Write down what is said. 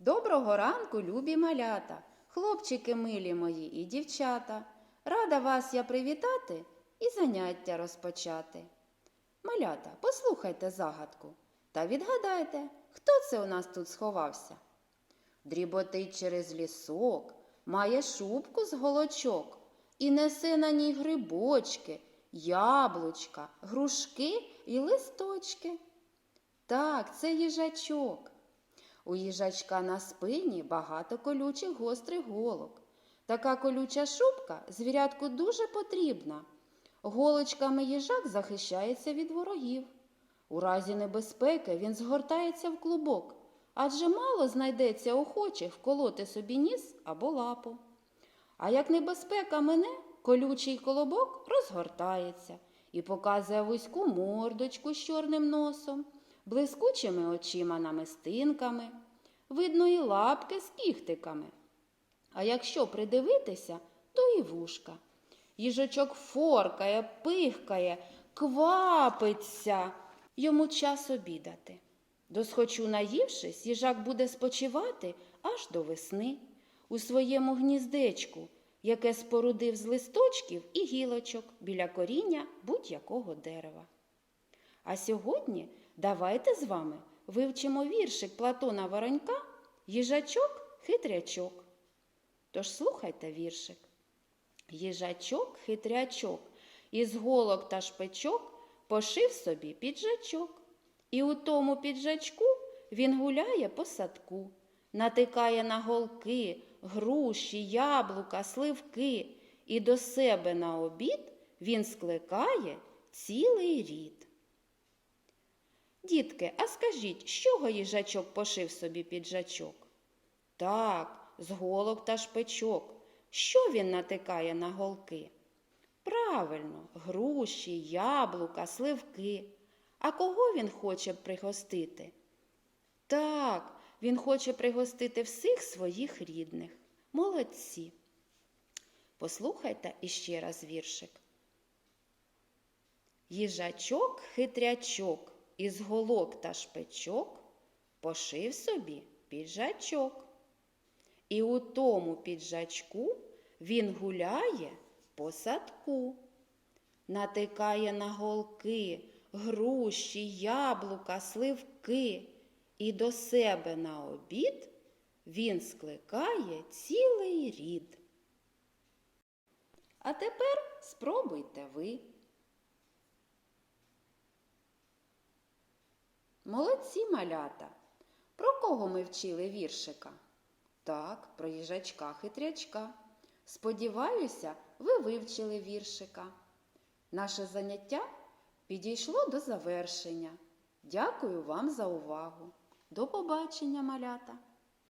Доброго ранку, любі малята, хлопчики милі мої і дівчата. Рада вас я привітати і заняття розпочати. Малята, послухайте загадку та відгадайте, хто це у нас тут сховався. Дріботить через лісок, має шубку з голочок і несе на ній грибочки, яблучка, грушки і листочки. Так, це їжачок. У їжачка на спині багато колючих гострих голок. Така колюча шубка звірятку дуже потрібна. Голочками їжак захищається від ворогів. У разі небезпеки він згортається в клубок, адже мало знайдеться охочих вколоти собі ніс або лапу. А як небезпека мине, колючий колобок розгортається і показує вузьку мордочку з чорним носом, блискучими очима намистинками, видно і лапки з кіхтиками. А якщо придивитися, то і вушка. Їжачок форкає, пихкає, квапиться. Йому час обідати. Досхочу наївшись, їжак буде спочивати аж до весни у своєму гніздечку, яке спорудив з листочків і гілочок біля коріння будь-якого дерева. А сьогодні давайте з вами вивчимо віршик Платона Воронька Їжачок хитрячок. Тож слухайте віршик. Їжачок хитрячок, із голок та шпичок пошив собі піджачок. І у тому піджачку він гуляє по садку, натикає на голки, груші, яблука, сливки, і до себе на обід він скликає цілий рід. Дітки, а скажіть, з чого їжачок пошив собі піджачок? Так, з голок та шпичок. Що він натикає на голки? Правильно, груші, яблука, сливки. А кого він хоче пригостити? Так, він хоче пригостити всіх своїх рідних. Молодці. Послухайте іще раз віршик. Їжачок хитрячок із голок та шпичок пошив собі піджачок. І у тому піджачку він гуляє по садку, натикає на голки, груші, яблука, сливки, і до себе на обід він скликає цілий рід. А тепер спробуйте ви. Молодці малята. Про кого ми вчили віршика? Так, про їжачка хитрячка. Сподіваюся, ви вивчили віршика. Наше заняття підійшло до завершення. Дякую вам за увагу. До побачення, малята!